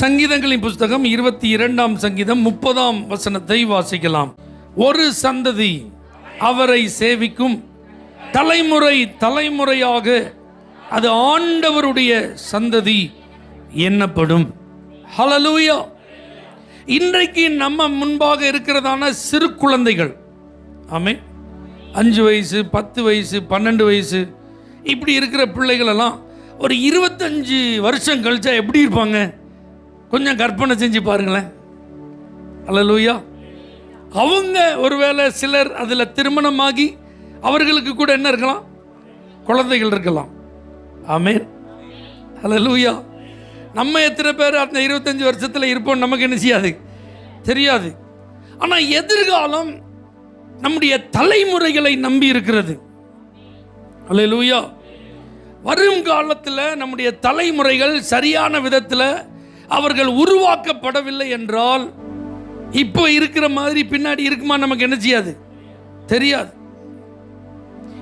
சங்கீதங்களின் புஸ்தகம் இருபத்தி இரண்டாம் சங்கீதம் முப்பதாம் வசனத்தை வாசிக்கலாம். ஒரு சந்ததி அவரை சேவிக்கும். தலைமுறை தலைமுறையாக அது ஆண்டவருடைய சந்ததி எண்ணப்படும் ஹலலூயா இன்றைக்கு நம்ம முன்பாக இருக்கிறதான சிறு குழந்தைகள். ஆமே அஞ்சு வயசு பத்து வயசு பன்னெண்டு வயசு இப்படி இருக்கிற பிள்ளைகளெல்லாம் ஒரு இருபத்தஞ்சு வருஷம் கழிச்சா எப்படி இருப்பாங்க? கொஞ்சம் கற்பனை செஞ்சு பாருங்களேன். அல்லலூயா. அவங்க ஒருவேளை சிலர் அதில் திருமணமாகி அவர்களுக்கு கூட என்ன இருக்கலாம்? குழந்தைகள் இருக்கலாம். ஆமேன். அல்லலூயா. நம்ம எத்தனை பேர் அந்த இருபத்தஞ்சி வருஷத்தில் இருப்போம் நமக்கு என்ன செய்யாது? தெரியாது. ஆனால் எதிர்காலம் நம்முடைய தலைமுறைகளை நம்பி இருக்கிறது. அல்ல லூயா வரும் காலத்தில் நம்முடைய தலைமுறைகள் சரியான விதத்தில் அவர்கள் உருவாக்கப்படவில்லை என்றால் இப்போ இருக்கிற மாதிரி பின்னாடி இருக்குமா நமக்கு என்ன செய்யாது? தெரியாது.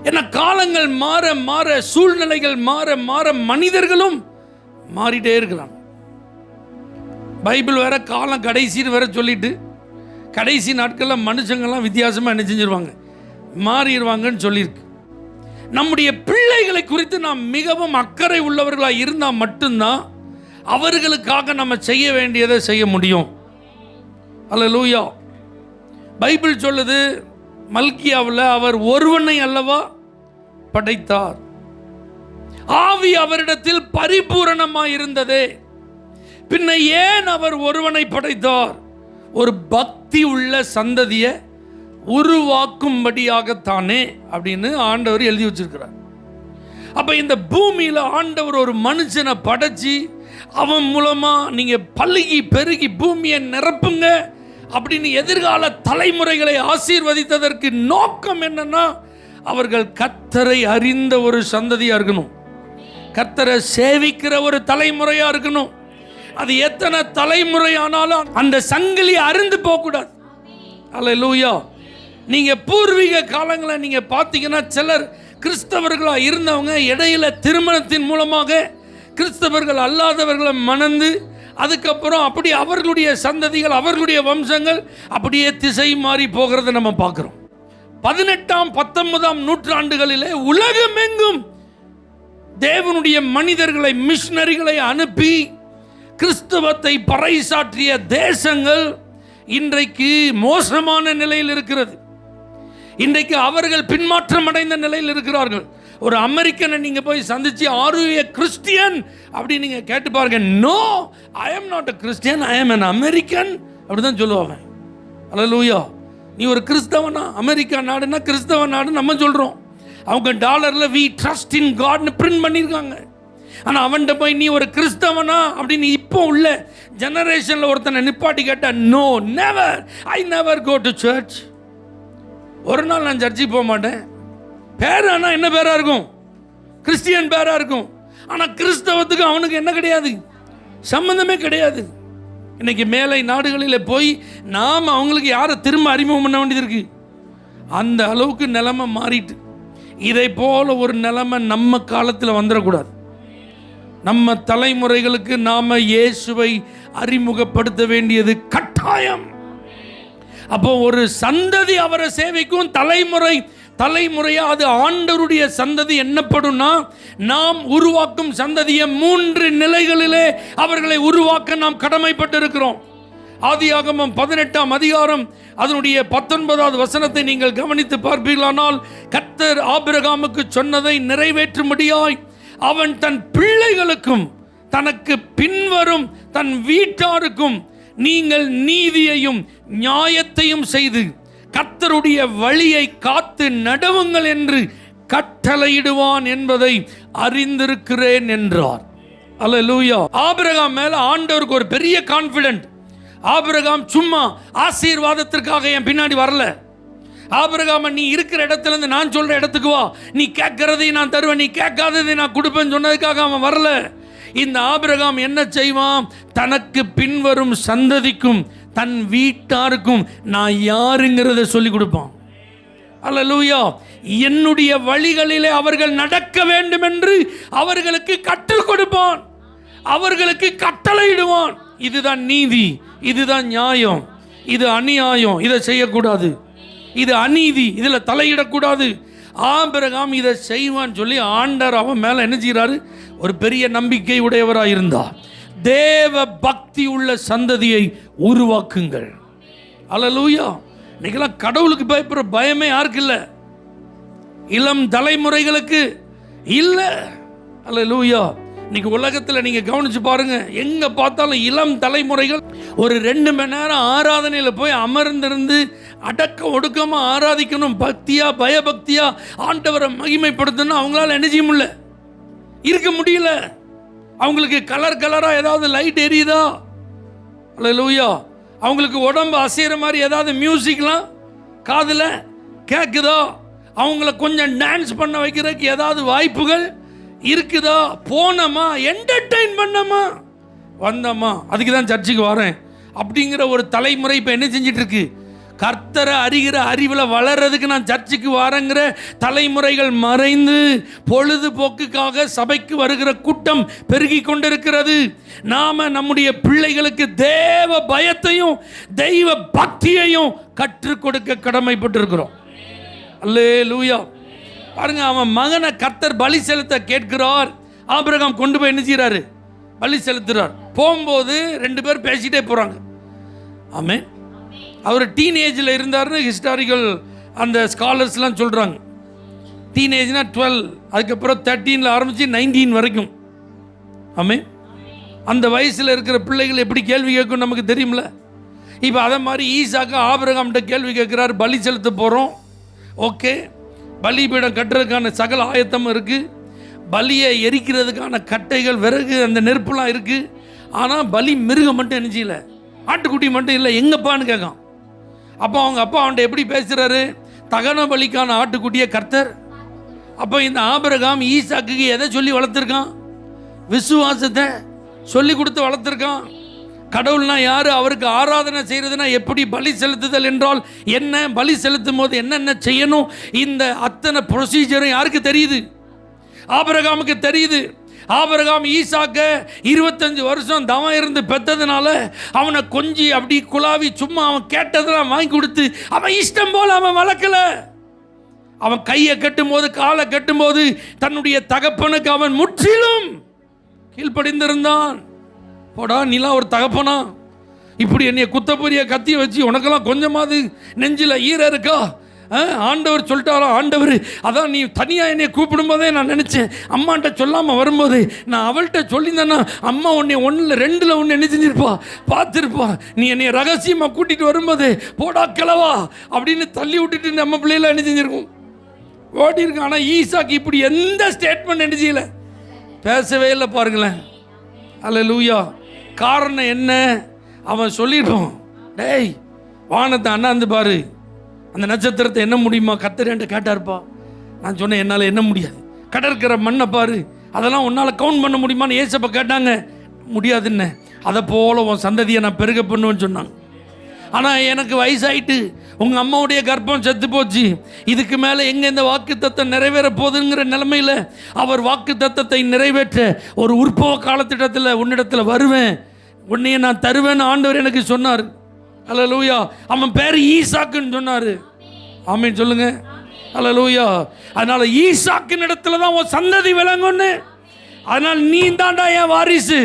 ஏன்னா காலங்கள் மாற மாற சூழ்நிலைகள் மாற மாற மனிதர்களும் மாறிட்டே இருக்கிறாங்க பைபிள் வேற காலம் கடைசின்னு வேற சொல்லிட்டு கடைசி நாட்களில் மனுஷங்கள்லாம் வித்தியாசமாக என்ன செஞ்சிருவாங்க? மாறிடுவாங்கன்னு சொல்லியிருக்கு. நம்முடைய பிள்ளைகளை குறித்து நாம் மிகவும் அக்கறை உள்ளவர்களாக இருந்தால் மட்டும்தான் அவர்களுக்காக நம்ம செய்ய வேண்டியதை செய்ய முடியும். அல்ல லூயா பைபிள் சொல்லுது மல்கியாவில் அவர் ஒருவனை அல்லவா படைத்தார். ஆவி அவரிடத்தில் பரிபூரணமாக இருந்ததே. பின்ன ஏன் அவர் ஒருவனை படைத்தார்? ஒரு பக்தி உள்ள சந்ததியை உருவாக்கும்படியாகத்தானே அப்படின்னு ஆண்டவர் எழுதி வச்சிருக்கிறார். அப்போ இந்த பூமியில் ஆண்டவர் ஒரு மனுஷனை படைச்சி அவன் மூலமாக நீங்கள் பழுகி பெருகி பூமியை நிரப்புங்க. அப்படின்னு எதிர்கால தலைமுறைகளை ஆசீர்வதித்ததற்கு நோக்கம் என்னன்னா அவர்கள் கத்தரை அறிந்த ஒரு சந்ததியாக இருக்கணும். கத்தரை சேவிக்கிற ஒரு தலைமுறையாக இருக்கணும். அது எத்தனை தலைமுறை ஆனாலும் அந்த சங்கிலி அருந்து போகக்கூடாது. அல்ல லூயா நீங்கள் பூர்வீக காலங்களை நீங்கள் பார்த்தீங்கன்னா சிலர் கிறிஸ்தவர்களாக இருந்தவங்க இடையில திருமணத்தின் மூலமாக கிறிஸ்தவர்கள் அல்லாதவர்களை மணந்து அதுக்கப்புறம் அப்படி அவர்களுடைய சந்ததிகள் அவர்களுடைய வம்சங்கள் அப்படியே திசை மாறி போகிறத நம்ம பார்க்குறோம். பதினெட்டாம் பத்தொன்பதாம் நூற்றாண்டுகளிலே உலகமெங்கும் தேவனுடைய மனிதர்களை மிஷினரிகளை அனுப்பி கிறிஸ்தவத்தை பறைசாற்றிய தேசங்கள் இன்றைக்கு மோசமான நிலையில் இருக்கிறது. இன்றைக்கு அவர்கள் பின்மாற்றம் அடைந்த நிலையில் இருக்கிறார்கள். ஒரு அமெரிக்கனை நீங்கள் போய் சந்திச்சு ஆர் ஏ கிறிஸ்டியன் அப்படி நீங்கள் கேட்டு பாருங்க. No I am not a Christian I am an American அப்படிதான் சொல்லுவாங்க லூயோ நீ ஒரு கிறிஸ்தவனா? அமெரிக்கா நாடுனா கிறிஸ்தவ நாடு நம்ம சொல்கிறோம் அவங்க டாலரில் வி ட்ரஸ்ட் இன் காட்னு பிரிண்ட் பண்ணியிருக்காங்க ஆனால் அவன்கிட்ட போய் நீ ஒரு கிறிஸ்தவனா? அப்படின்னு இப்போ உள்ள ஜெனரேஷனில் ஒருத்தனை நிப்பாட்டி கேட்டால் no never I never go to church ஒரு நாள் நான் சர்ச்சுக்கு போக மாட்டேன். பேரானா என்ன பேரா இருக்கும்? கிறிஸ்டியன் பேரா இருக்கும். ஆனால் கிறிஸ்தவத்துக்கு அவனுக்கு என்ன கிடையாது? சம்பந்தமே கிடையாது. இன்னைக்கு மேலை நாடுகளில் போய் நாம் அவங்களுக்கு யாரை திரும்ப அறிமுகம் பண்ண வேண்டியது இருக்கு? அந்த அளவுக்கு நிலைமை மாறிட்டு. இதை போல ஒரு நிலைமை நம்ம காலத்தில் வந்துடக்கூடாது. நம்ம தலைமுறைகளுக்கு நாம இயேசுவை அறிமுகப்படுத்த வேண்டியது கட்டாயம். அப்போ ஒரு சந்ததி அவரை சேவைக்கும் தலைமுறை தலைமுறையாக அது ஆண்டவருடைய சந்ததி என்னப்படும்னா நாம் உருவாக்கும் சந்ததியை மூன்று நிலைகளிலே அவர்களை உருவாக்க நாம் கடமைப்பட்டிருக்கிறோம். ஆதியாகமம் பதினெட்டாம் அதிகாரம் அதனுடைய பத்தொன்பதாவது வசனத்தை நீங்கள் கவனித்து பார்ப்பீர்களானால் கர்த்தர் ஆபிரகாமுக்கு சொன்னதை நிறைவேற்றும்படியாய் அவன் தன் பிள்ளைகளுக்கும் தனக்கு பின்வரும் தன் வீட்டாருக்கும் நீங்கள் நீதியையும் நியாயத்தையும் செய்து கர்த்தருடைய வழியை காத்து நடவுங்கள் என்று கட்டளையிடுவான் என்பதை அறிந்திருக்கிறேன் என்றார். அல்ல லூயா ஆபிரகாம் மேல ஆண்டவருக்கு ஒரு பெரிய கான்பிடென்ட் ஆபிரகாம் சும்மா ஆசீர்வாதத்திற்காக என் பின்னாடி வரல. ஆபிரகாம நீ இருக்கிற இடத்துல இருந்து நான் சொல்ற இடத்துக்கு வா. நீ கேட்கறதை நான் தருவேன். நீ கேட்காததை நான் கொடுப்பேன்னு சொன்னதுக்காக அவன் வரல. இந்த ஆபிரகாம் என்ன செய்வான்? தனக்கு பின்வரும் சந்ததிக்கும் தன் வீட்டாருக்கும் நான் யாருங்கிறத சொல்லி கொடுப்பான். அல்லேலூயா. என்னுடைய வழிகளிலே அவர்கள் நடக்க வேண்டும் என்று அவர்களுக்கு கற்றுக் கொடுப்பான். அவர்களுக்கு கட்டளையிடுவான் இதுதான் நீதி இதுதான் நியாயம் இது அநியாயம் இதை செய்யக்கூடாது. இது அநீதி இதில் தலையிடக்கூடாது. ஆபிரகாம் இதை செய்வான்னு சொல்லி ஆண்டர் அவன் மேலே என்ன செய்கிறாரு ஒரு பெரிய நம்பிக்கை உடையவராக இருந்தார் தேவ பக்தி உள்ள சந்ததியை உருவாக்குங்கள். அலலூயா இன்னைக்கெல்லாம் கடவுளுக்கு பயப்படுற பயமே யாருக்கு இல்லை? இளம் தலைமுறைகளுக்கு இல்லை. அல்லலூயா. இன்னைக்கு உலகத்தில் நீங்கள் கவனிச்சு பாருங்க. எங்கே பார்த்தாலும் இளம் தலைமுறைகள் ஒரு ரெண்டு மணி நேரம் ஆராதனையில் போய் அமர்ந்திருந்து அடக்க ஒடுக்கமாக ஆராதிக்கணும். பக்தியாக பயபக்தியாக ஆண்டவரை மகிமைப்படுத்தணும். அவங்களால என்ன செய்ய முடியல இருக்க முடியல. அவங்களுக்கு கலர் கலராக ஏதாவது லைட் எரியுதா? அல்ல அவங்களுக்கு உடம்பு அசைகிற மாதிரி ஏதாவது மியூசிக்லாம் காதில் கேட்குதா அவங்கள கொஞ்சம் டான்ஸ் பண்ண வைக்கிறதுக்கு ஏதாவது வாய்ப்புகள் இருக்குதா? போனோமா? என்டர்டெயின் பண்ணோமா? வந்தோமா? அதுக்கு தான் சர்ச்சுக்கு வரேன். அப்படிங்கிற ஒரு தலைமுறை இப்போ என்ன செஞ்சிட்ருக்கு இருக்கு? கர்த்தரை அறிகிற அறிவில் வளர்றதுக்கு நான் சர்ச்சுக்கு வரேங்கிற தலைமுறைகள் மறைந்து பொழுதுபோக்குக்காக சபைக்கு வருகிற கூட்டம் பெருகி கொண்டிருக்கிறது. நாம் நம்முடைய பிள்ளைகளுக்கு தேவ பயத்தையும் தெய்வ பக்தியையும் கற்றுக் கொடுக்க கடமைப்பட்டிருக்கிறோம். அல்லே லூயா பாருங்க அவன் மகனை கர்த்தர் பலி செலுத்த கேட்கிறார். ஆபிரகாம் கொண்டு போய் என்ன செய்கிறாரு பலி செலுத்துறார். போகும்போது ரெண்டு பேர் பேசிட்டே போகிறாங்க ஆமே அவர் டீனேஜில் இருந்தாருன்னு ஹிஸ்டாரிக்கல் அந்த ஸ்காலர்ஸ்லாம் சொல்கிறாங்க டீனேஜ்னா டுவெல் அதுக்கப்புறம் தேர்ட்டீனில் ஆரம்பித்து நைன்டீன் வரைக்கும். ஆமே அந்த வயசில் இருக்கிற பிள்ளைகள் எப்படி கேள்வி கேட்கும் நமக்கு தெரியும்ல? இப்போ அதை மாதிரி ஈசாக்கு ஆபிரகாம்கிட்ட கேள்வி கேட்குறாரு பலி செலுத்த போகிறோம் ஓகே பலிபீடம் கட்டுறதுக்கான சகல ஆயத்தம் இருக்குது பலியை எரிக்கிறதுக்கான கட்டைகள் விறகு அந்த நெருப்புலாம் இருக்குது ஆனால் பலி மிருகம் மட்டும் நினச்சியில ஆட்டுக்குட்டி மட்டும் இல்லை எங்கப்பான்னு கேட்கான். அப்போ அவங்க அப்பா அவன்கிட்ட எப்படி பேசுகிறாரு தகன பலிக்கான ஆட்டுக்குட்டிய கர்த்தர். அப்போ இந்த ஆபரகாம் ஈசாக்குக்கு எதை சொல்லி வளர்த்துருக்கான்? விசுவாசத்தை சொல்லி கொடுத்து வளர்த்துருக்கான். கடவுள்னா யார்? அவருக்கு ஆராதனை செய்கிறதுனா எப்படி பலி செலுத்துதல் என்றால் என்ன? பலி செலுத்தும் போது என்னென்ன செய்யணும்? இந்த அத்தனை ப்ரொசீஜரும் யாருக்கு தெரியுது? ஆபரகாமுக்கு தெரியுது. ஆபரகாம் ஈசாக்க இருபத்தஞ்சு வருஷம் தவம் இருந்து பெற்றதுனால அவனை கொஞ்சி அப்படி குழாவி சும்மா அவன் கேட்டதெல்லாம் வாங்கி கொடுத்து அவன் இஷ்டம் போல அவன் வளர்க்கல. அவன் கையை கட்டும்போது காலை கட்டும்போது தன்னுடைய தகப்பனுக்கு அவன் முற்றிலும் கீழ்ப்படிந்திருந்தான். போடா நீலாம் ஒரு தகப்பனா? இப்படி என்னைய குத்தப்பொரிய கத்தி வச்சு உனக்கெல்லாம் கொஞ்சமாவது நெஞ்சில் ஈர இருக்கா? ஆண்டவர் சொல்லிட்டாரா? ஆண்டவர் அதான் நீ தனியாக என்னை கூப்பிடும்போதே நான் நினச்சேன். அம்மாட்ட சொல்லாமல் வரும்போது நான் அவள்கிட்ட சொல்லியிருந்தேன்னா அம்மா உன்னை ஒன்றில் ரெண்டில் ஒன்று என்ன செஞ்சிருப்பா பார்த்துருப்பா. நீ என்னை ரகசியமாக கூட்டிகிட்டு வரும்போது போடா கிளவா அப்படின்னு தள்ளி விட்டுட்டு நம்ம பிள்ளைகள என்ன செஞ்சிருக்கும்? ஓடி இருக்கு ஆனால் ஈசாக்கு இப்படி எந்த ஸ்டேட்மெண்ட் என்ன பேசவே இல்லை பாருங்களேன். அல்ல லூயா காரணம் என்ன? அவன் சொல்லியிருப்பான். டேய் வானத்தை அண்ணாந்து பாரு. அந்த நட்சத்திரத்தை என்ன முடியுமா? கத்தரேன்ட்டு கேட்டார்ப்பா. நான் சொன்னேன் என்னால் என்ன முடியாது. கடற்கரை மண்ணை பாரு. அதெல்லாம் உன்னால் கவுண்ட் பண்ண முடியுமான்னு ஏசப்ப கேட்டாங்க. முடியாதுன்னு. அதை போல உன் சந்ததியை நான் பெருக பண்ணுவேன்னு சொன்னாங்க. ஆனால் எனக்கு வயசாயிட்டு உங்கள் அம்மாவுடைய கர்ப்பம் செத்து போச்சு. இதுக்கு மேலே எங்கே இந்த வாக்கு தத்தம் நிறைவேற போகுதுங்கிற நிலமையில் அவர் வாக்கு தத்தத்தை நிறைவேற்ற ஒரு உற்பவ காலத்திட்டத்தில் உன்னிடத்தில் வருவேன். உன்னையை நான் தருவேன்னு ஆண்டவர் எனக்கு சொன்னார். அல்ல அவன் பேர் ஈசாக்குன்னு சொன்னார். ஆமீன் சொல்லுங்க. அல்ல லூயா அதனால ஈசாக்கின் இடத்துல தான் உன் சந்ததி விளங்குன்னு அதனால் நீ தாண்டா என் வாரிசு.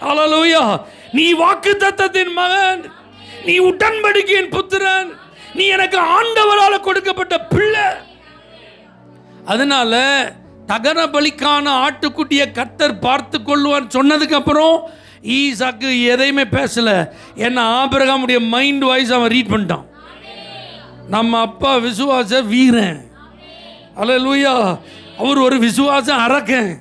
அல்லேலூயா நீ வாக்கு தத்தத்தின் மகன். நீ உடன்படிக்கையின் புத்திரன். நீ எனக்கு ஆண்டவரால் கொடுக்கப்பட்ட பிள்ளை. அதனால தகன பலிக்கான ஆட்டுக்குட்டியை கத்தர் பார்த்து கொள்வார் சொன்னதுக்கு அப்புறம் ஈசாக்கு எதையுமே பேசல. ஏன்னா ஆபிரகாமுடைய மைண்ட் வாய்ஸ் அவன் ரீட் பண்ணிட்டான். நம்ம அப்பா விசுவாச வீரன். அல்லேலூயா அவர் ஒரு விசுவாசம் அறக்கன்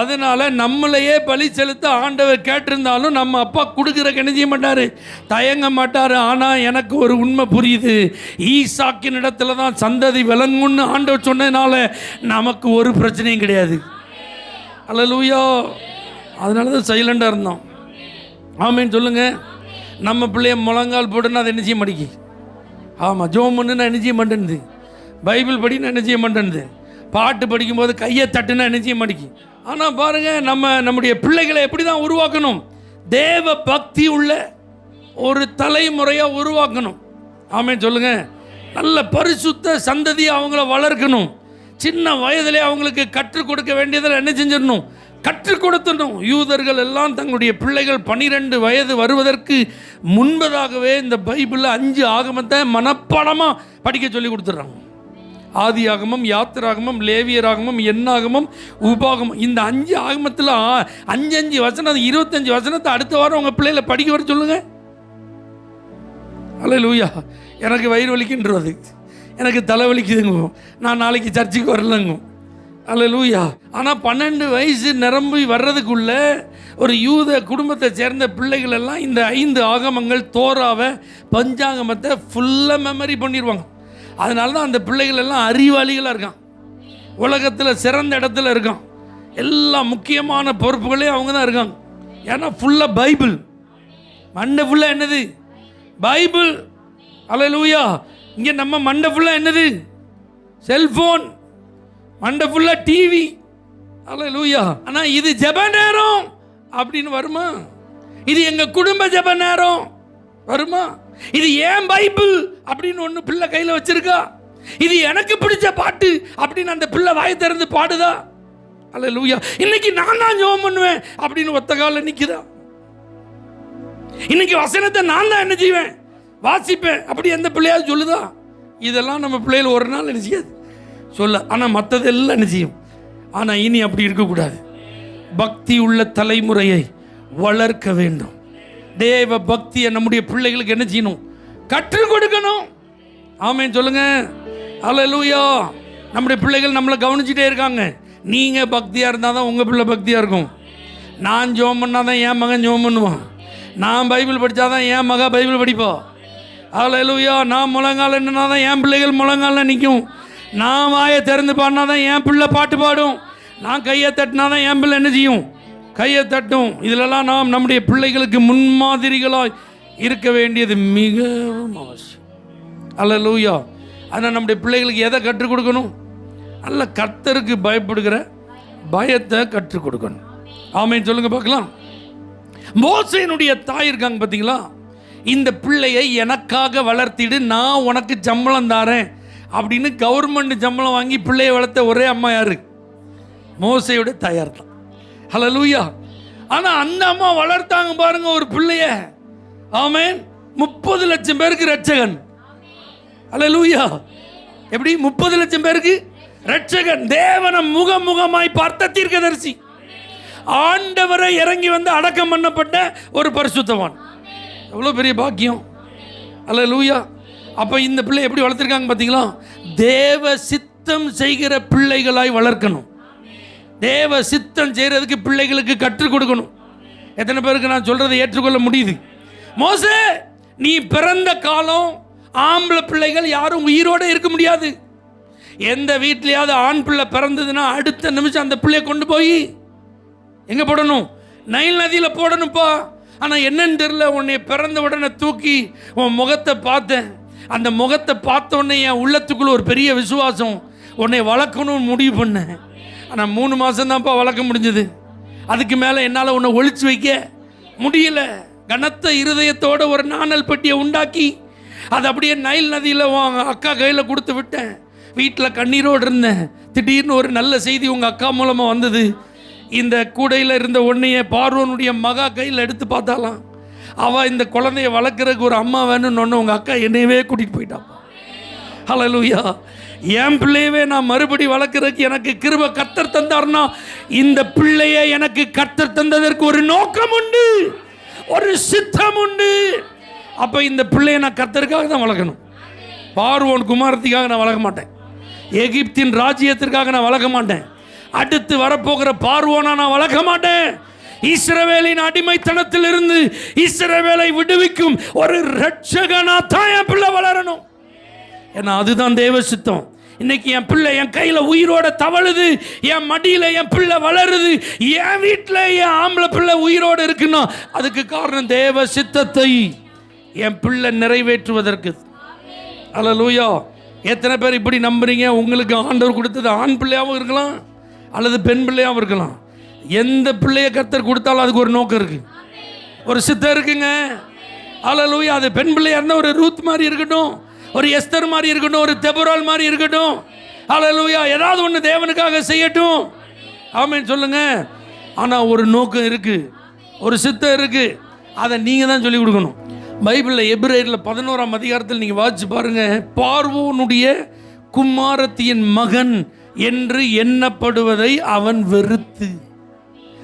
அதனால நம்மளையே பலி செலுத்த ஆண்டவர் கேட்டிருந்தாலும் நம்ம அப்பா கொடுக்குற செய்ய மாட்டார்? தயங்க மாட்டார். ஆனால் எனக்கு ஒரு உண்மை புரியுது. ஈசாக்கின் இடத்துல தான் சந்ததி விளங்கும்னு ஆண்டவர் சொன்னதுனால நமக்கு ஒரு பிரச்சனையும் கிடையாது. அல்லேலூயா அதனால தான் சைலண்டாக இருந்தோம். ஆமேன்னு சொல்லுங்கள் நம்ம பிள்ளைய முழங்கால் போட்டுன்னா அதை என்ன செய்ய மாட்டேங்கி ஆமாம் ஜோம் பண்ணு நான் என்ன செய்ய மாட்டேன்து பைபிள் படி நான் என்ன செய்ய மாட்டேன்து பாட்டு படிக்கும்போது கையை தட்டுனா என்ன செய்ய மாட்டேங்கி ஆனால் பாருங்கள் நம்ம நம்முடைய பிள்ளைகளை எப்படி தான் உருவாக்கணும்? தேவ பக்தி உள்ள ஒரு தலைமுறையாக உருவாக்கணும். ஆமே சொல்லுங்க. நல்ல பரிசுத்த சந்ததியை அவங்கள வளர்க்கணும். சின்ன வயதிலே அவங்களுக்கு கற்றுக் கொடுக்க வேண்டியதில் என்ன செஞ்சிடணும்? கற்றுக் கொடுத்தனும் யூதர்கள் எல்லாம் தங்களுடைய பிள்ளைகள் பனிரெண்டு வயது வருவதற்கு முன்பதாகவே இந்த பைபிளில் அஞ்சு ஆகமத்தை மனப்பாடமாக படிக்க சொல்லி கொடுத்துட்றாங்க. ஆதி ஆகமம் யாத்திராகமம் லேவியராகமம் எண்ணாகமம் உபாகமம். இந்த அஞ்சு ஆகமத்தில் அஞ்சு அஞ்சு வசனம் இருபத்தஞ்சு வசனத்தை அடுத்த வாரம் உங்கள் பிள்ளைகளை படிக்க வர சொல்லுங்க. அல்ல லூயா எனக்கு வயிறு வலிக்கின்றது. எனக்கு தலை வலிக்குதுங்க. நான் நாளைக்கு சர்ச்சுக்கு வரலங்கும் அல்ல லூயா ஆனால் பன்னெண்டு வயசு நிரம்பி வர்றதுக்குள்ள ஒரு யூத குடும்பத்தை சேர்ந்த பிள்ளைகள் எல்லாம் இந்த ஐந்து ஆகமங்கள் தோராவை பஞ்சாங்கமத்தை ஃபுல்லாக மெமரி பண்ணிடுவாங்க அதனால தான் அந்த பிள்ளைகள் எல்லாம் அறிவாளிகளாக இருக்கான். உலகத்தில் சிறந்த இடத்துல இருக்கான். எல்லா முக்கியமான பொறுப்புகளையும் அவங்க தான் இருக்காங்க. ஏன்னா ஃபுல்லாக பைபிள். மண்டை ஃபுல்லாக என்னது? பைபிள். அல்லேலூயா இங்கே நம்ம மண்டை ஃபுல்லாக என்னது? செல்ஃபோன் மண்டை ஃபுல்லாக டிவி அல்லேலூயா ஆனால் இது ஜெப நேரம். அப்படின்னு வருமா? இது எங்கள் குடும்ப ஜெப நேரம். வருமா? இது ஏன் பைபிள்? அப்படின்னு ஒன்று பிள்ளை கையில் வச்சிருக்கா. இது எனக்கு பிடிச்ச பாட்டு. அப்படின்னு அந்த பிள்ளை வாய் திறந்து பாடுதா? அல்லேலூயா இன்னைக்கு நான் தான் ஜெபம் பண்ணுவேன். அப்படின்னு ஒத்த காலில் நிற்குதா இன்னைக்கு வசனத்தை நான் தான் என்ன செய்வேன்? வாசிப்பேன். அப்படி எந்த பிள்ளையாவது சொல்லுதா? இதெல்லாம் நம்ம பிள்ளைகள் ஒரு நாள் என்ன செய்யாது? சொல்ல ஆனால் மற்றதெல்லாம் என்ன செய்யும்? ஆனால் இனி அப்படி இருக்கக்கூடாது. பக்தி உள்ள தலைமுறையை வளர்க்க வேண்டும். தேவ பக்தியை நம்முடைய பிள்ளைகளுக்கு என்ன செய்யணும்? கற்றுக் கொடுக்கணும். ஆமேன் சொல்லுங்க. அலலூயா நம்முடைய பிள்ளைகள் நம்மளை கவனிச்சுட்டே இருக்காங்க. நீங்கள் பக்தியாக இருந்தால் தான் உங்கள் பிள்ளை பக்தியாக இருக்கும். நான் ஜோம் பண்ணால் தான் என் மகன் ஜோம் பண்ணுவான். நான் பைபிள் படித்தா தான் என் மக பைபிள் படிப்போம் அல்லேலூயா நான் முழங்கால என்னன்னா தான் என் பிள்ளைகள் முழங்கால நிற்கும் நான் வாயை திறந்து பாடினா தான் என் பிள்ளை பாட்டு பாடும். நான் கையை தட்டினா தான் என் பிள்ளை என்ன செய்யும்? கையை தட்டும். இதிலெல்லாம் நாம் நம்முடைய பிள்ளைகளுக்கு முன்மாதிரிகளாய் இருக்க வேண்டியது மிகவும் அவசியம். அல்லேலூயா. ஆனால் நம்முடைய பிள்ளைகளுக்கு எதை கற்றுக் கொடுக்கணும்? நல்ல கர்த்தருக்கு பயப்படுகிற பயத்தை கற்றுக் கொடுக்கணும். ஆமைன்னு சொல்லுங்க பார்க்கலாம். மோசையினுடைய தாய் இருக்காங்க பார்த்தீங்களா? இந்த பிள்ளையை எனக்காக வளர்த்திடு நான் உனக்கு சம்பளம் தாரேன். அப்படின்னு கவர்மெண்ட் சம்பளம் வாங்கி பிள்ளையை வளர்த்த ஒரே அம்மா யாரு? மோசையோட தயார் தான். ஹலோ லூயா ஆனால் அந்த அம்மா வளர்த்தாங்க பாருங்க ஒரு பிள்ளைய. ஆமேன். முப்பது லட்சம் பேருக்கு ரட்சகன் ஹalleluya எப்படி? முப்பது லட்சம் பேருக்கு ரட்சகன் தேவனை முகமுகமாய் பார்த்த தீர்க்கதரிசி. ஆண்டவரை இறங்கி வந்து அடக்கம் பண்ணப்பட்ட ஒரு பரிசுத்தவான். எவ்வளோ பெரிய பாக்கியம். அல்ல லூயா அப்போ இந்த பிள்ளை எப்படி வளர்த்துருக்காங்க பார்த்தீங்களா தேவ சித்தம் செய்கிற பிள்ளைகளாய் வளர்க்கணும். தேவ சித்தம் செய்கிறதுக்கு பிள்ளைகளுக்கு கற்றுக் கொடுக்கணும். எத்தனை பேருக்கு நான் சொல்கிறத ஏற்றுக்கொள்ள முடியுது? மோசே நீ பிறந்த காலம் ஆம்பளை பிள்ளைகள் யாரும் உயிரோடு இருக்க முடியாது. எந்த வீட்லையாவது ஆண் பிள்ளை பிறந்ததுன்னா அடுத்த நிமிஷம் அந்த பிள்ளையை கொண்டு போய் எங்கே போடணும்? நைல் நதியில் போடணும்ப்பா. ஆனால் என்னன்னு தெரில உன்னை பிறந்த உடனே தூக்கி உன் முகத்தை பார்த்தேன். அந்த முகத்தை பார்த்தோன்னே என் உள்ளத்துக்குள்ள ஒரு பெரிய விசுவாசம் உன்னை வளர்க்கணும்னு முடிவு பண்ணேன் ஆனால் மூணு மாதம்தான்ப்பா வளர்க்க முடிஞ்சது. அதுக்கு மேலே என்னால் உன்னை ஒழிச்சு வைக்க முடியல. கனத்த இருதயத்தோட ஒரு நாணல் பெட்டியை உண்டாக்கி அது அப்படியே நைல் நதியில் அக்கா கையில் கொடுத்து விட்டேன். வீட்டில் கண்ணீரோடு இருந்தேன். திடீர்னு ஒரு நல்ல செய்தி உங்கள் அக்கா மூலமாக வந்தது. இந்த கூடையில் இருந்த ஒன்றைய பார்வனுடைய மகா கையில் எடுத்து பார்த்தாலாம். அவள் இந்த குழந்தைய வளர்க்குறதுக்கு ஒரு அம்மா வேணும்னு ஒன்று உங்கள் அக்கா என்னையவே கூட்டிகிட்டு போயிட்டாப்பா. ஹalleluya என் பிள்ளையவே நான் மறுபடி வளர்க்குறதுக்கு எனக்கு கிருப கத்தர் தந்தார்னா இந்த பிள்ளையை எனக்கு கத்தர் தந்ததற்கு ஒரு நோக்கம் உண்டு. ஒரு சித்தம் உண்டு. அப்போ இந்த பிள்ளையை நான் கத்தருக்காக தான் வளர்க்கணும். பார்வோன் குமாரத்திக்காக நான் வளர்க்க மாட்டேன். எகிப்தின் ராஜ்யத்திற்காக நான் வளர்க்க மாட்டேன். அடுத்து வரப்போகிற பார்வோனா நான் வளர்க்க மாட்டேன். இஸ்ரவேலின் அடிமைத்தனத்திலிருந்து இஸ்ரவேலை விடுவிக்கும் ஒரு ரட்சகனா தான் என் பிள்ளை வளரணும். ஏன்னா அதுதான் தேவ சித்தம். இன்னைக்கு என் பிள்ளை என் கையில் உயிரோட தவழுது என் மடியில் என் பிள்ளை வளருது. என் வீட்டில் என் ஆம்பளை பிள்ளை உயிரோடு இருக்குன்னா அதுக்கு காரணம் தேவ சித்தத்தை என் பிள்ளை நிறைவேற்றுவதற்கு. அல்ல எத்தனை பேர் இப்படி நம்புறீங்க? உங்களுக்கு ஆண்டவர் கொடுத்தது ஆண் பிள்ளையாகவும் இருக்கலாம் அல்லது பெண் பிள்ளையாகவும் இருக்கலாம். எந்த பிள்ளைய கர்த்தர் கொடுத்தாலும் அதுக்கு ஒரு நோக்கம் இருக்கு. ஒரு சித்தம் இருக்குங்க. அல்லேலூயா அது பெண் பிள்ளையா இருந்தால் ஒரு ரூத் மாதிரி இருக்கட்டும். ஒரு எஸ்தர் மாதிரி இருக்கட்டும். ஒரு தெபரால் மாதிரி இருக்கட்டும். அல்லேலூயா ஏதாவது ஒன்று தேவனுக்காக செய்யட்டும். ஆமென். சொல்லுங்க. ஆனால் ஒரு நோக்கம் இருக்கு. ஒரு சித்தம் இருக்கு. அதை நீங்கள் தான் சொல்லிக் கொடுக்கணும். பைபிளில் எப்ரேரில் பதினோராம் அதிகாரத்தில் நீங்கள் வாசிச்சு பாருங்கள் பார்வோனுடைய குமாரத்தியின் மகன் என்று எண்ணப்படுவதை அவன் வெறுத்து.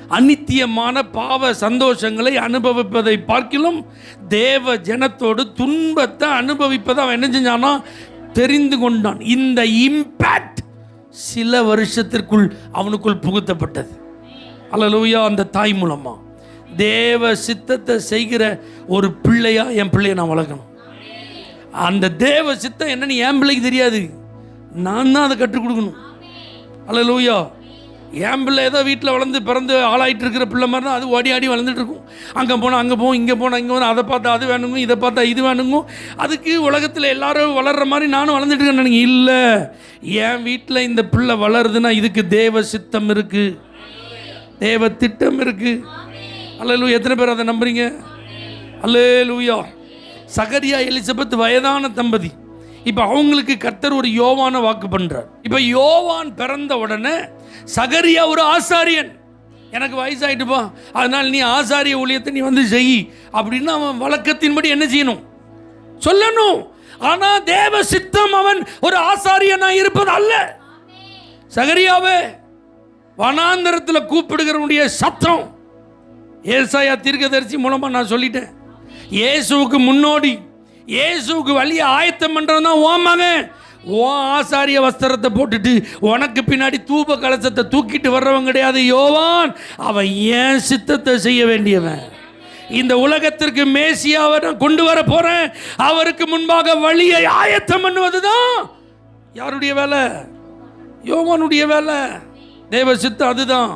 அநித்தியமான பாவ சந்தோஷங்களை அனுபவிப்பதை பார்க்கிலும் தேவ ஜனத்தோடு துன்பத்தை அனுபவிப்பதை அவன் என்ன செஞ்சானா தெரிந்து கொண்டான். இந்த இம்பேக்ட் சில வருஷத்திற்குள் அவனுக்குள் புகுத்தப்பட்டது. அலலூயா அந்த தாய் மூலமா. தேவ சித்தத்தை செய்கிற ஒரு பிள்ளையா என் பிள்ளையை நான் வளர்க்கணும். அந்த தேவ சித்தம் என்னன்னு என் பிள்ளைக்கு தெரியாது. நான் தான் அதை கற்றுக் கொடுக்கணும். அல்லலூயா. என் பிள்ளை ஏதோ வீட்டில் வளர்ந்து பிறந்து ஆளாயிட்டு இருக்கிற பிள்ளை மாதிரி தான் அது ஓடி ஆடி வளர்ந்துட்டு இருக்கும். அங்கே போனால் அங்கே போகும் இங்கே போனால் இங்கே போனால் அதை பார்த்தா அது வேணுங்க இதை பார்த்தா இது வேணுங்க. அதுக்கு உலகத்தில் எல்லாரும் வளர்ற மாதிரி நானும் வளர்ந்துட்டு இருக்கேன் இல்லை என் வீட்டில் இந்த பிள்ளை வளருதுன்னா இதுக்கு தேவ சித்தம் இருக்குது தேவ திட்டம் இருக்குது அல்ல எத்தனை பேர் அதை நம்புறீங்க? அல்லேலூயா சகரியா எலிசபெத் வயதான தம்பதி. இப்போ அவங்களுக்கு கர்த்தர் ஒரு யோவான வாக்கு பண்றார். இப்போ யோவான் பிறந்த உடனே சகரியா ஒரு ஆசாரியன். எனக்கு வயசாயிட்டுப்பா. அதனால நீ ஆசாரிய ஊழியத்தை நீ வந்து செய் அப்படின்னு அவன் வழக்கத்தின்படி என்ன செய்யணும்? சொல்லணும். ஆனா தேவ சித்தம் அவன் ஒரு ஆசாரியனா இருப்பது அல்ல. சகரியாவே வனாந்தரத்தில் கூப்பிடுகிறவனுடைய சத்தம். ஏசாயா தீர்க்கதரிசி மூலமாக நான் சொல்லிட்டேன். இயேசுவுக்கு முன்னோடி. இயேசுவுக்கு வழியை ஆயத்தம் பண்ணுறவன் தான் ஓ மகன். ஓ ஆசாரிய வஸ்திரத்தை போட்டுட்டு உனக்கு பின்னாடி தூப கலசத்தை தூக்கிட்டு வர்றவன் கிடையாது யோவான். அவன் ஏன் சித்தத்தை செய்ய வேண்டியவன்? இந்த உலகத்திற்கு மேசியாவை நான் கொண்டு வர போறேன். அவருக்கு முன்பாக வழியை ஆயத்தம் பண்ணுவது தான் யாருடைய வேலை? யோவானுடைய வேலை. தேவ சித்தம் அதுதான்.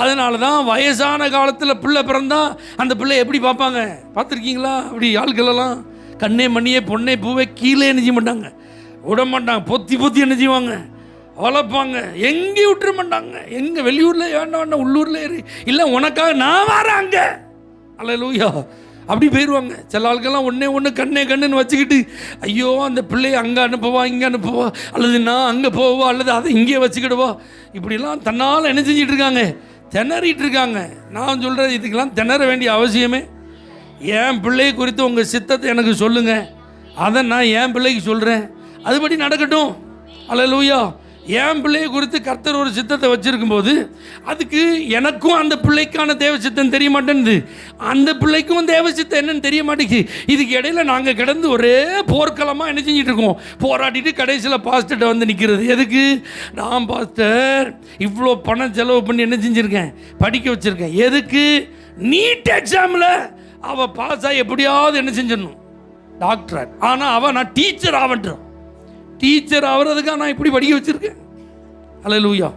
அதனால தான் வயசான காலத்தில் பிள்ளை பிறந்தா அந்த பிள்ளை எப்படி பார்ப்பாங்க? பார்த்துருக்கீங்களா? அப்படி ஆள்களெல்லாம் கண்ணே மணியே பொண்ணே பூவே கீழே என்ன செய்ய மாட்டாங்க. விட மாட்டாங்க பொத்தி பொத்தி என்ன செய்வாங்க வளர்ப்பாங்க. எங்கேயும் விட்டுற மாட்டாங்க. எங்கே வெளியூரில் வேண்டாம் வேண்டாம் உள்ளூரில் ஏறி இல்லை உனக்காக நான் வரேன் அங்கே. அல்ல லூயா அப்படி போயிடுவாங்க சில ஆளுக்கெல்லாம் ஒன்றே ஒன்று கண்ணே கண்ணுன்னு வச்சுக்கிட்டு ஐயோ அந்த பிள்ளையை அங்கே அனுப்புவா இங்கே அனுப்புவா அல்லது நான் அங்கே போவா அல்லது அதை இங்கேயே வச்சுக்கிடுவா. இப்படிலாம் தன்னால் என்ன செஞ்சிட்ருக்காங்க திணறிட்டு இருக்காங்க. நான் சொல்கிறேன் இதுக்கெல்லாம் திணற வேண்டிய அவசியமே என் பிள்ளை குறித்து உங்கள் சித்தத்தை எனக்கு சொல்லுங்கள் அதை நான் என் பிள்ளைக்கு சொல்கிறேன் அதுபடி நடக்கட்டும். அல்ல என் பிள்ளையை குறித்து கர்த்தர் ஒரு சித்தத்தை வச்சுருக்கும் போது அதுக்கு எனக்கும் அந்த பிள்ளைக்கான தேவ சித்தம் தெரிய மாட்டேன்து அந்த பிள்ளைக்கும் தேவ சித்தம் என்னன்னு தெரிய மாட்டேங்குது. இதுக்கு இடையில நாங்கள் கிடந்து ஒரே போர்க்களமாக என்ன செஞ்சுட்டு இருக்கோம்? போராடிட்டு கடைசியில் பாஸ்டர்கிட்ட வந்து நிற்கிறது எதுக்கு? நான் பாஸ்டர் இவ்வளோ பணம் செலவு பண்ணி என்ன செஞ்சுருக்கேன்? படிக்க வச்சுருக்கேன். எதுக்கு? நீட் எக்ஸாமில் அவள் பாஸ் ஆகி எப்படியாவது என்ன செஞ்சிடணும்? டாக்டர் ஆனால் அவன் நான் டீச்சர் ஆவன்றான். டீச்சர் ஆகிறதுக்காக நான் இப்படி படிக்க வச்சிருக்கேன். அல்ல லூயா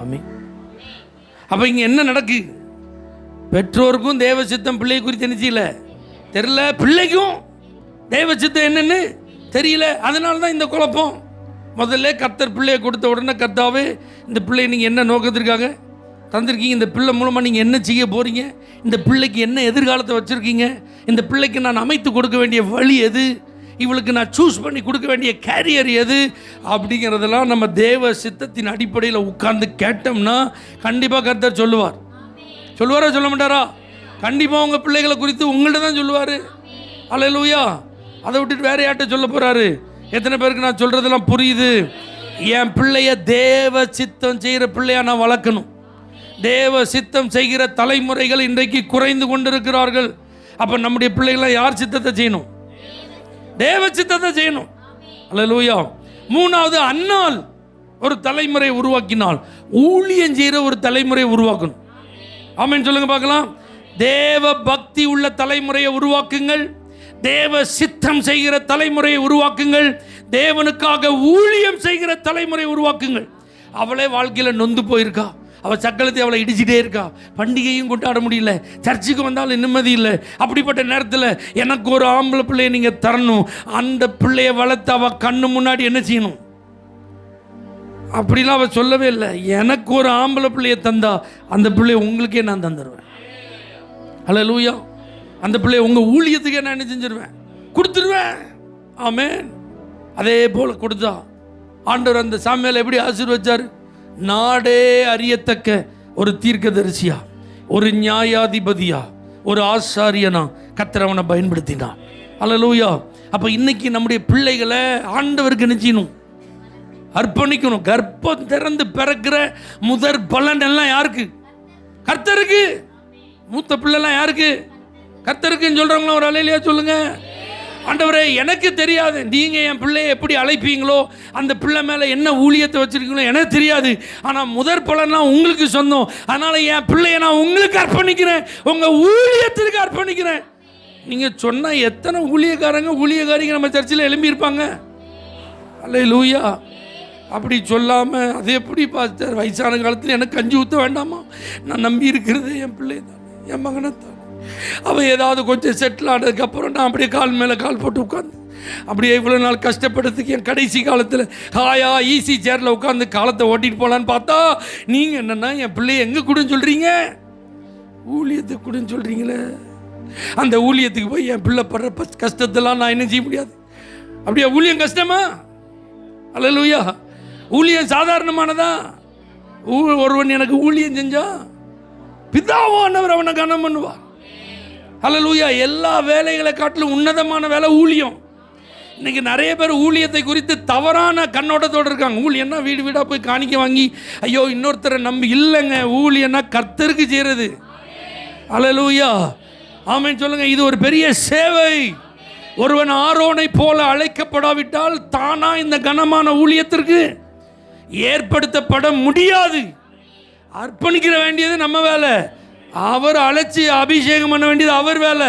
ஆமே அப்போ இங்கே என்ன நடக்கு? பெற்றோருக்கும் தேவ சித்தம் பிள்ளை குறித்து என்ன தெரியல. பிள்ளைக்கும் தேவ சித்தம் என்னென்னு தெரியல. அதனால தான் இந்த குழப்பம். முதல்ல கத்தர் பிள்ளையை கொடுத்த உடனே கத்தாவே இந்த பிள்ளையை நீங்கள் என்ன நோக்கத்திற்காக? தந்திருக்கீங்க. இந்த பிள்ளை மூலமாக நீங்கள் என்ன செய்ய போகிறீங்க இந்த பிள்ளைக்கு என்ன எதிர்காலத்தை வச்சுருக்கீங்க? இந்த பிள்ளைக்கு நான் அமைத்து கொடுக்க வேண்டிய வழி எது? இவளுக்கு நான் சூஸ் பண்ணி கொடுக்க வேண்டிய கேரியர் எது? அப்படிங்கிறதெல்லாம் நம்ம தேவ சித்தத்தின் அடிப்படையில் உட்கார்ந்து கேட்டோம்னா கண்டிப்பாக கர்த்தர் சொல்லுவார். சொல்லுவாரா சொல்ல மாட்டாரா? கண்டிப்பாக உங்கள் பிள்ளைகளை குறித்து உங்கள்கிட்ட தான் சொல்லுவார். அலையலூயா அதை விட்டுட்டு வேற யார்கிட்ட சொல்ல போகிறாரு எத்தனை பேருக்கு நான் சொல்கிறதெல்லாம் புரியுது? என் பிள்ளைய தேவ சித்தம் செய்கிற பிள்ளையா நான் வளர்க்கணும். தேவ சித்தம் செய்கிற தலைமுறைகள் இன்றைக்கு குறைந்து கொண்டிருக்கிறார்கள். அப்போ நம்முடைய பிள்ளைகளாம் யார் சித்தத்தை செய்யணும்? தேவ சித்தத்தை செய்யணும். அல்லேலூயா மூணாவது அன்னால் ஒரு தலைமுறை உருவாக்கினால் ஊழியம் செய்கிற ஒரு தலைமுறையை உருவாக்கணும். ஆமென் சொல்லுங்க பார்க்கலாம். தேவ பக்தி உள்ள தலைமுறையை உருவாக்குங்கள். தேவ சித்தம் செய்கிற தலைமுறையை உருவாக்குங்கள். தேவனுக்காக ஊழியம் செய்கிற தலைமுறை உருவாக்குங்கள். அவளே வாழ்க்கையில் நொந்து போயிருக்கா? அவள் சக்கலத்தை அவளை இடிச்சிட்டே இருக்கா. பண்டிகையும் கொண்டாட முடியல. சர்ச்சுக்கு வந்தாலும் நிம்மதி இல்லை. அப்படிப்பட்ட நேரத்தில் எனக்கு ஒரு ஆம்பளை பிள்ளையை நீங்கள் தரணும். அந்த பிள்ளையை வளர்த்து அவள் கண்ணு முன்னாடி என்ன செய்யணும்? அப்படிலாம் அவள் சொல்லவே இல்லை. எனக்கு ஒரு ஆம்பளை பிள்ளையை தந்தா அந்த பிள்ளையை உங்களுக்கே நான் தந்துடுவேன் ஹலோ லூயா அந்த பிள்ளைய உங்கள் ஊழியத்துக்கே நான் என்ன செஞ்சிருவேன்? கொடுத்துருவேன். ஆமே அதே போல் கொடுத்தா. ஆண்டவர் அந்த சாமியால் எப்படி ஆசீர்வச்சார்? நாடே அறியத்தக்க ஒரு தீர்க்கதரிசியா ஒரு நியாயாதிபதியா ஒரு ஆசாரியனா கத்திரவனை அவனை பயன்படுத்தினான் அல்லலூயா. அப்போ இன்னைக்கு நம்முடைய பிள்ளைகளை ஆண்டவருக்கு நினைச்சினும் அர்ப்பணிக்கணும். கர்ப்பம் திறந்து பிறக்கிற முதற் பலன் எல்லாம் யாருக்கு? கர்த்தருக்கு. மூத்த பிள்ளைலாம் யாருக்கு? கர்த்தருக்குன்னு சொல்றவங்களாம் ஒரு அலையிலையா சொல்லுங்க. ஆண்டவரே எனக்கு தெரியாது. நீங்கள் என் பிள்ளையை எப்படி அழைப்பீங்களோ அந்த பிள்ளை மேலே என்ன ஊழியத்தை வச்சிருக்கீங்களோ எனக்கு தெரியாது. ஆனால் முதற் பலன்லாம் உங்களுக்கு சொந்தம் அதனால் என் பிள்ளைய நான் உங்களுக்கு அர்ப்பணிக்கிறேன். உங்கள் ஊழியத்திற்கு அர்ப்பணிக்கிறேன். நீங்கள் சொன்னால் எத்தனை ஊழியக்காரங்க ஊழியக்காரிங்க நம்ம சர்ச்சில் எழும்பியிருப்பாங்க? அல்ல லூயா அப்படி சொல்லாமல் அது எப்படி பாஸ்டர்? வயசான காலத்தில் எனக்கு கஞ்சி ஊற்ற வேண்டாமா? நான் நம்பி இருக்கிறது என் பிள்ளை தான் என் மகனை தான் அவன் ஏதாவது கொஞ்சம் செட்டில் ஆனதுக்கப்புறம் நான் அப்படியே கால் மேலே கால் போட்டு உட்காந்து அப்படியே இவ்வளோ நாள் கஷ்டப்படுறதுக்கு என் கடைசி காலத்தில் ஹாயா ஈஸி சேரில் உட்காந்து காலத்தை ஓட்டிட்டு போகலான்னு பார்த்தா நீங்கள் என்னென்னா என் பிள்ளைய எங்கே கொடுன்னு சொல்கிறீங்க ஊழியத்துக்கு கொடுன்னு சொல்கிறீங்களே அந்த ஊழியத்துக்கு போய் என் பிள்ளை படுற கஷ்டத்தெல்லாம் நான் என்ன செய்ய முடியாது. அப்படியே ஊழியம் கஷ்டமா? அல்லேலூயா. ஊழியம் சாதாரணமானதா? ஊ- ஒருவன் எனக்கு ஊழியம் செஞ்சா பிதாவானவர் அவனை கனம் பண்ணுவா ஹலலூயா எல்லா வேலைகளை காட்டிலும் உன்னதமான வேலை ஊழியம். இன்னைக்கு நிறைய பேர் ஊழியத்தை குறித்து தவறான கண்ணோட்டத்தோடு இருக்காங்க. ஊழியன்னா வீடு வீடாக போய் காணிக்க வாங்கி ஐயோ இன்னொருத்தரை நம்பி இல்லைங்க. ஊழியன்னா கர்த்தருக்கு செய்கிறது அலலூயா ஆமென் சொல்லுங்க. இது ஒரு பெரிய சேவை. ஒருவன் ஆரோனை போல அழைக்கப்படாவிட்டால் தானா இந்த கனமான ஊழியத்திற்கு ஏற்படுத்தப்பட முடியாது. அர்ப்பணிக்கிற வேண்டியது நம்ம வேலை. அவர் அழைச்சி அபிஷேகம் பண்ண வேண்டியது அவர் வேலை.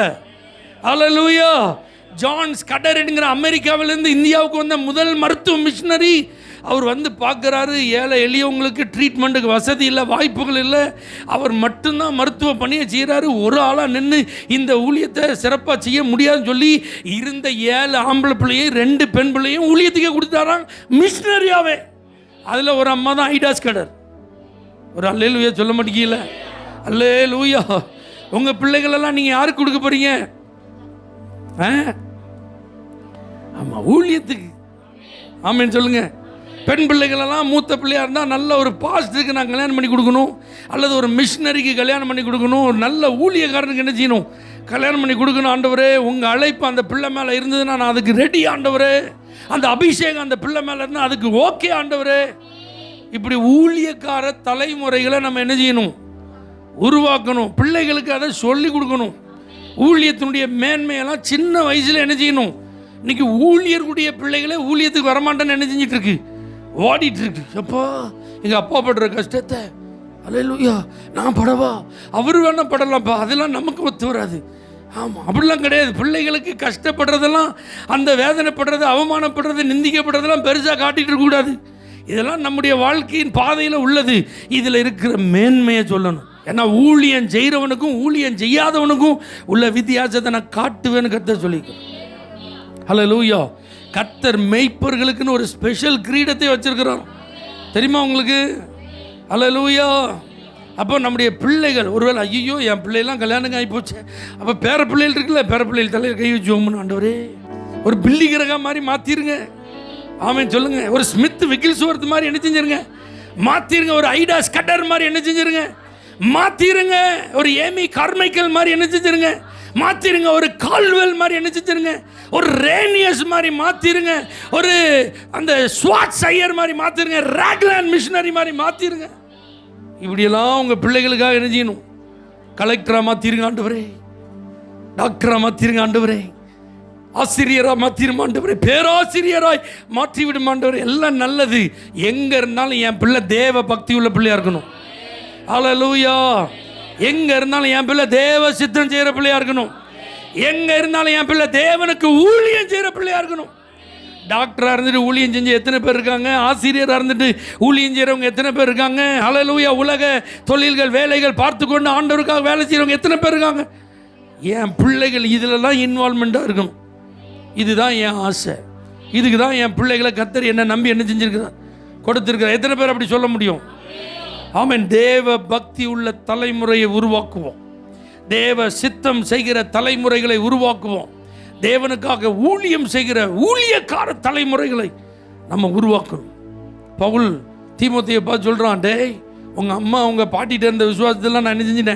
அல்லேலூயா. ஜான் ஸ்கடர்ங்கிற அமெரிக்காவிலேருந்து இந்தியாவுக்கு வந்த முதல் மருத்துவ மிஷினரி. அவர் வந்து பார்க்குறாரு ஏழை எளியவங்களுக்கு ட்ரீட்மெண்ட்டுக்கு வசதி இல்லை வாய்ப்புகள் இல்லை. அவர் மட்டும்தான் மருத்துவ பணியை செய்கிறாரு ஒரு ஆளாக நின்று இந்த ஊழியத்தை சிறப்பாக செய்ய முடியாதுன்னு சொல்லி இருந்த ஏழு ஆம்பளை பிள்ளையும் ரெண்டு பெண் பிள்ளையும் ஊழியத்துக்கே கொடுத்தாராம் மிஷினரியாவே. அதில் ஒரு அம்மா தான் ஐடாஸ் கடர். ஒரு அல்லையில் சொல்ல மாட்டேங்கல அல்லே லூயா உங்கள் பிள்ளைகளெல்லாம் நீங்கள் யாருக்கு கொடுக்க போகிறீங்க ஆ? ஆமாம் ஊழியத்துக்கு. ஆமேன்னு சொல்லுங்க. பெண் பிள்ளைகளெல்லாம் மூத்த பிள்ளையாக இருந்தால் நல்ல ஒரு பாஸ்டருக்கு நான் கல்யாணம் பண்ணி கொடுக்கணும். அல்லது ஒரு மிஷினரிக்கு கல்யாணம் பண்ணி கொடுக்கணும். ஒரு நல்ல ஊழியக்காரனுக்கு என்ன செய்யணும்? கல்யாணம் பண்ணி கொடுக்கணும் ஆண்டவரே. உங்கள் அழைப்பு அந்த பிள்ளை மேலே இருந்ததுன்னா நான் அதுக்கு ரெடி ஆண்டவரே. அந்த அபிஷேகம் அந்த பிள்ளை மேலே இருந்தால் அதுக்கு ஓகே ஆண்டவரே. இப்படி ஊழியக்கார தலைமுறைகளை நம்ம என்ன செய்யணும்? உருவாக்கணும். பிள்ளைகளுக்கு அதை சொல்லி கொடுக்கணும். ஊழியத்தினுடைய மேன்மையெல்லாம் சின்ன வயசில் என்ன செய்யணும்? இன்னைக்கு ஊழியர்களுடைய பிள்ளைகளே ஊழியத்துக்கு வரமாட்டேன்னு என்ன செஞ்சிட்டு இருக்கு ஓடிட்டு இருக்கு எப்பா எங்கள் அப்பா படுற கஷ்டத்தை. அல்லேலூயா நான் படவா? அவர் வேணால் படலாம்ப்பா. அதெல்லாம் நமக்கு ஒத்து வராது. ஆமாம் அப்படிலாம் கிடையாது. பிள்ளைகளுக்கு கஷ்டப்படுறதெல்லாம் அந்த வேதனைப்படுறது அவமானப்படுறது நிந்திக்கப்படுறதெல்லாம் பெருசாக காட்டிட்டு இருக்கக்கூடாது. இதெல்லாம் நம்முடைய வாழ்க்கையின் பாதையில் உள்ளது. இதில் இருக்கிற மேன்மையை சொல்லணும். ஏன்னா ஊழியம் செய்கிறவனுக்கும் ஊழியம் செய்யாதவனுக்கும் உள்ள வித்தியாசத்தை நான் காட்டுவேன்னு கத்த சொல்லிக்கிறேன் ஹலோ லூயோ கத்தர் மெய்ப்பர்களுக்குன்னு ஒரு ஸ்பெஷல் கிரீடத்தை வச்சிருக்கிறார். தெரியுமா உங்களுக்கு? ஹலோ லூயோ அப்போ நம்முடைய பிள்ளைகள் ஒருவேளை ஐயோ என் பிள்ளைலாம் கல்யாணம் ஆகி போச்சு. அப்போ பேர பிள்ளைகள் இருக்குல்ல பேர பிள்ளைகள் தலையில் கை வச்சு ஆண்டவரே. ஒரு பில்லி கிரகா மாதிரி மாற்றிருங்க ஆமென் சொல்லுங்கள் ஒரு ஸ்மித் விக்கில்ஸ்வர்த் மாதிரி என்ன செஞ்சிருங்க? மாற்றிருங்க ஒரு ஐடாஸ் கட்டர் மாதிரி என்ன செஞ்சிருங்க? மாற்றிடுங்க ஒரு ஏமி கார்மைக்கல் மாதிரி என்ன செஞ்சிருங்க மாற்றிருங்க ஒரு கால்வெல் மாதிரி என்ன செஞ்சிருங்க ஒரு ரேனியஸ் மாதிரி மாற்றிருங்க ஒரு அந்த ஸ்வாட் சையர் மாதிரி மாற்றிருங்க ராக்லாண்ட் மிஷினரி மாதிரி மாற்றிருங்க இப்படியெல்லாம் உங்கள் பிள்ளைகளுக்காக என்ன செய்யணும் கலெக்டராக மாற்றிருங்க ஆண்டவரே. டாக்டராக மாற்றிருங்க ஆண்டவரே. ஆசிரியராக மாற்றிரும் ஆண்டவரே. பேராசிரியராய் மாற்றி விடும் ஆண்டவரே. எல்லாம் நல்லது. எங்கே இருந்தாலும் என் பிள்ளை தேவ பக்தி உள்ள பிள்ளையாக இருக்கணும். அலலூயா எங்க இருந்தாலும் என் பிள்ளை தேவ சித்தம் செய்கிற பிள்ளையா இருக்கணும். எங்க இருந்தாலும் என் பிள்ளை தேவனுக்கு ஊழியம் செய்கிற பிள்ளையா இருக்கணும். டாக்டராக இருந்துட்டு ஊழியம் செஞ்சு எத்தனை பேர் இருக்காங்க? ஆசிரியராக இருந்துட்டு ஊழியம் செய்கிறவங்க எத்தனை பேர் இருக்காங்க? அலலூயா உலக தொழில்கள் வேலைகள் பார்த்து கொண்டு ஆண்டவருக்காக வேலை செய்கிறவங்க எத்தனை பேர் இருக்காங்க? என் பிள்ளைகள் இதிலெல்லாம் இன்வால்மெண்ட்டாக இருக்கணும். இதுதான் என் ஆசை. இதுக்கு தான் என் பிள்ளைகளை கத்தர் என்ன நம்பி என்ன செஞ்சிருக்கிறார். கொடுத்துருக்கிறார். எத்தனை பேர் அப்படி சொல்ல முடியும்? ஆமென். தேவ பக்தி உள்ள தலைமுறையை உருவாக்குவோம். தேவ சித்தம் செய்கிற தலைமுறைகளை உருவாக்குவோம். தேவனுக்காக ஊழியம் செய்கிற ஊழியக்கார தலைமுறைகளை நம்ம உருவாக்கணும். பவுல் தீமோத்தியை பார்த்து சொல்கிறான் டேய் உங்கள் அம்மா உங்கள் பாட்டிகிட்ட இருந்த விசுவாசத்தெல்லாம் நான் என்ன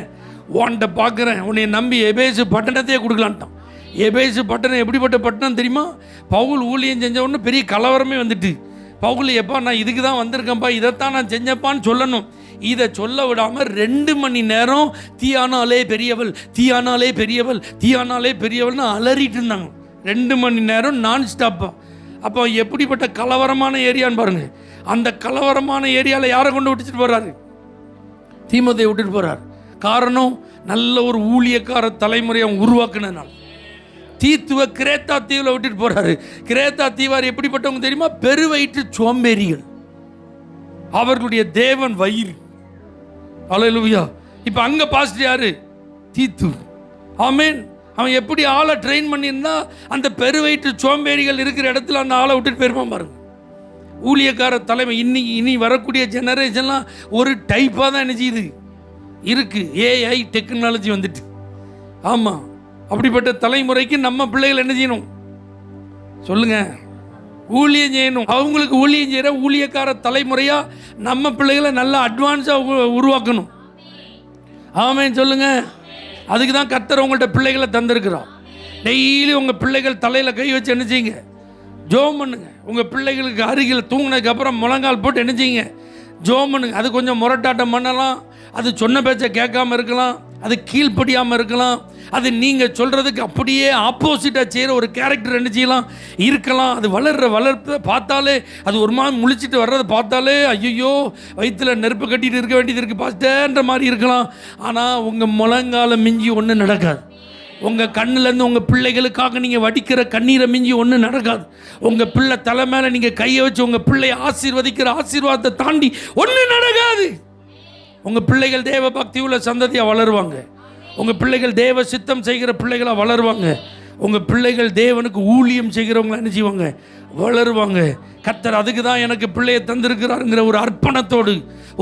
உன்கிட்ட பார்க்குறேன். உன்னை நம்பி எபேசு பட்டணத்தையே கொடுக்கலான்ட்டான். எபேசு பட்டணம் எப்படிப்பட்ட பட்டணம் தெரியுமா? பவுல் ஊழியம் செஞ்ச உடனே பெரிய கலவரமே வந்துட்டு பவுல் எப்பா நான் இதுக்கு தான் வந்திருக்கேன்ப்பா. இதைத்தான் நான் செஞ்சப்பான்னு சொல்லணும். இதை சொல்ல விடாமல் ரெண்டு மணி நேரம் தீயானாலே பெரியவள் தீயானாலே பெரியவள் தீயானாலே பெரியவள்னு அலறிட்டு இருந்தாங்க. ரெண்டு மணி நேரம் நான் ஸ்டாப்பா அப்போ எப்படிப்பட்ட கலவரமான ஏரியான்னு பாருங்க. அந்த கலவரமான ஏரியாவில் யாரை கொண்டு விட்டுட்டு போகிறாரு தீமத்தை விட்டுட்டு போகிறார் காரணம் நல்ல ஒரு ஊழியக்கார தலைமுறையை அவன் உருவாக்குனதுனால. தீத்துவ கிரேத்தா தீவில் விட்டுட்டு போகிறாரு கிரேத்தா தீவார் எப்படிப்பட்டவங்க தெரியுமா? பெருவயிற்று சோம்பேறிகள். அவர்களுடைய தேவன் வயிறு. அலையலுவியா இப்போ அங்கே பாஸ்டர் யாரு? தீத்து. ஆமேன் அவன் எப்படி ஆளை ட்ரெயின் பண்ணியிருந்தா அந்த பெருவயிற்று சோம்பேறிகள் இருக்கிற இடத்துல அந்த ஆளை விட்டுட்டு போயிருப்பான் பாருங்க. ஊழியக்கார தலைமை இன்னி இனி வரக்கூடிய ஜெனரேஷன்லாம் ஒரு டைப்பாக தான் என்ன செய்யுது இருக்கு ஏஐ டெக்னாலஜி வந்துட்டு. ஆமாம் அப்படிப்பட்ட தலைமுறைக்கு நம்ம பிள்ளைகள் என்ன செய்யணும்? சொல்லுங்கள் ஊழியம் செய்யணும். அவங்களுக்கு ஊழியம் செய்கிற ஊழியக்கார தலைமுறையாக நம்ம பிள்ளைகளை நல்லா அட்வான்ஸாக உருவாக்கணும். ஆமாம் சொல்லுங்க. அதுக்கு தான் கத்தர் உங்கள்கிட்ட பிள்ளைகளை தந்திருக்கிறோம் டெய்லி உங்கள் பிள்ளைகள் தலையில் கை வச்சு என்ன செய்யுங்க? ஜோம் பண்ணுங்க. உங்கள் பிள்ளைகளுக்கு அருகில் தூங்கினதுக்கப்புறம் முழங்கால் போட்டு என்ன செய்யுங்க? ஜோம் பண்ணுங்க அது கொஞ்சம் முரட்டாட்டம் பண்ணலாம். அது சொன்ன பேச்சை கேட்காம இருக்கலாம். அது கீழ்ப்படியாமல் இருக்கலாம். அது நீங்கள் சொல்கிறதுக்கு அப்படியே ஆப்போசிட்டாக செய்கிற ஒரு கேரக்டர் என்ன செய்யலாம்? இருக்கலாம். அது வளர்கிற வளர்த்த பார்த்தாலே அது ஒரு மாதிரி முழிச்சிட்டு வர்றதை பார்த்தாலே ஐயோ வயிற்றுல நெருப்பு கட்டிட்டு இருக்க வேண்டியது இருக்குது பாஸ்டர்ன்ற மாதிரி இருக்கலாம். ஆனால் உங்கள் முழங்கால மிஞ்சி ஒன்றும் நடக்காது. உங்கள் கண்ணுலேருந்து உங்கள் பிள்ளைகளுக்காக நீங்கள் வடிக்கிற கண்ணீரை மிஞ்சி ஒன்றும் நடக்காது. உங்கள் பிள்ளை தலை மேலே நீங்கள் கையை வச்சு உங்கள் பிள்ளையை ஆசீர்வதிக்கிற ஆசீர்வாதத்தை தாண்டி ஒன்றும் நடக்காது. உங்கள் பிள்ளைகள் தேவ பக்தி உள்ள சந்ததியாக வளருவாங்க. உங்கள் பிள்ளைகள் தேவ சித்தம் செய்கிற பிள்ளைகளாக வளருவாங்க. உங்கள் பிள்ளைகள் தேவனுக்கு ஊழியம் செய்கிறவங்களை என்ன செய்வாங்க? வளருவாங்க. கர்த்தர் அதுக்கு தான் எனக்கு பிள்ளையை தந்திருக்கிறாருங்கிற ஒரு அர்ப்பணத்தோடு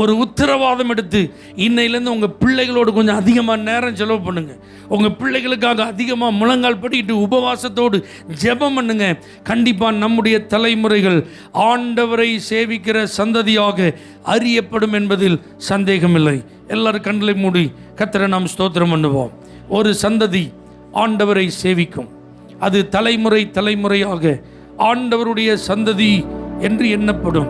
ஒரு உத்தரவாதம் எடுத்து இன்னையிலேருந்து உங்கள் பிள்ளைகளோடு கொஞ்சம் அதிகமாக நேரம் செலவு பண்ணுங்கள் உங்கள் பிள்ளைகளுக்காக அதிகமாக முழங்கால் படிக்கிட்டு உபவாசத்தோடு ஜெபம் பண்ணுங்க. கண்டிப்பாக நம்முடைய தலைமுறைகள் ஆண்டவரை சேவிக்கிற சந்ததியாக அறியப்படும் என்பதில் சந்தேகமில்லை. எல்லாரும் கண்களை மூடி கத்தரை நாம் ஸ்தோத்திரம் பண்ணுவோம். ஒரு சந்ததி ஆண்டவரை சேவிக்கும். அது தலைமுறை தலைமுறையாக ஆண்டவருடைய சந்ததி என்று எண்ணப்படும்.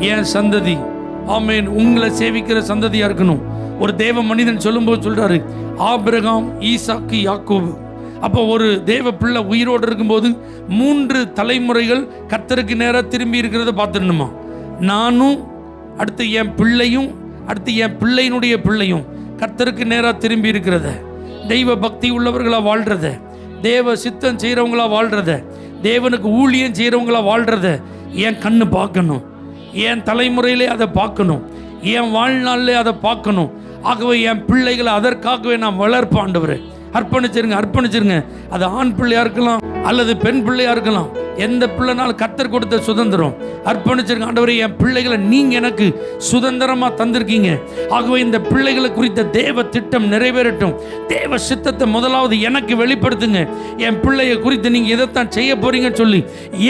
ஏன் சந்ததி? ஆமேன். உங்களை சேவிக்கிற சந்ததியா இருக்கணும். ஒரு தேவ மனிதன் சொல்லும்போது சொல்றாரு ஆபிரகாம் ஈசாக்கு யாக்கோபு. அப்போ ஒரு தேவ பிள்ளை உயிரோடு இருக்கும்போது மூன்று தலைமுறைகள் கர்த்தருக்கு நேராக திரும்பி இருக்கிறத பார்த்துடணுமா? நானும் அடுத்து என் பிள்ளையும் அடுத்து என் பிள்ளையினுடைய பிள்ளையும் கர்த்தருக்கு நேராக திரும்பி இருக்கிறத தெய்வ பக்தி உள்ளவர்களாக வாழ்கிறத தேவ சித்தம் செய்கிறவங்களா வாழ்கிறத தேவனுக்கு ஊழியம் செய்கிறவங்களா வாழ்கிறத என் கண்ணு பார்க்கணும். என் தலைமுறையிலே அதை பார்க்கணும். என் வாழ்நாளிலே அதை பார்க்கணும். ஆகவே என் பிள்ளைகளை அதற்காகவே நான் வளர்ப்பாண்டவர் அர்ப்பணிச்சிருங்க அர்ப்பணிச்சிருங்க. அது ஆண் பிள்ளையாக இருக்கலாம் அல்லது பெண் பிள்ளையா இருக்கலாம். எந்த பிள்ளைனாலும் கத்தர் கொடுத்த சுதந்திரம். அர்ப்பணிச்சிருக்க ஆண்டவரே என் பிள்ளைகளை நீங்க எனக்கு சுதந்திரமா தந்திருக்கீங்க. ஆகவே இந்த பிள்ளைகளை குறித்த தேவ திட்டம் நிறைவேறட்டும். தேவ சித்தத்தை முதலாவது எனக்கு வெளிப்படுத்துங்க. என் பிள்ளைய குறித்து நீங்க இதைத்தான் செய்ய போறீங்கன்னு சொல்லி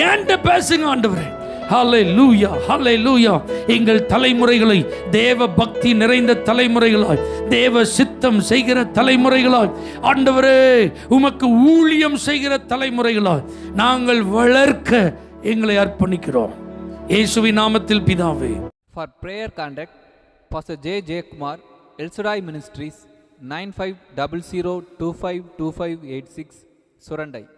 ஏன்ட்ட பேசுங்க ஆண்டவரே. ஹாலே லூயா ஹாலே லூயா எங்கள் தலைமுறைகளை தேவ பக்தி நிறைந்த தலைமுறைகளாய் தேவ சித்தம் செய்கிற தலைமுறைகளாய் ஆண்டவரே உமக்கு ஊழியம் செய்கிற தலைமுறைகளாய் நாங்கள் வளர்க்க எங்களை அர்ப்பணிக்கிறோம் இயேசுவி நாமத்தில் பிதாவே For prayer contact, Pastor J. J. Kumar, El Shaddai Ministries, 9500252586, Surandai.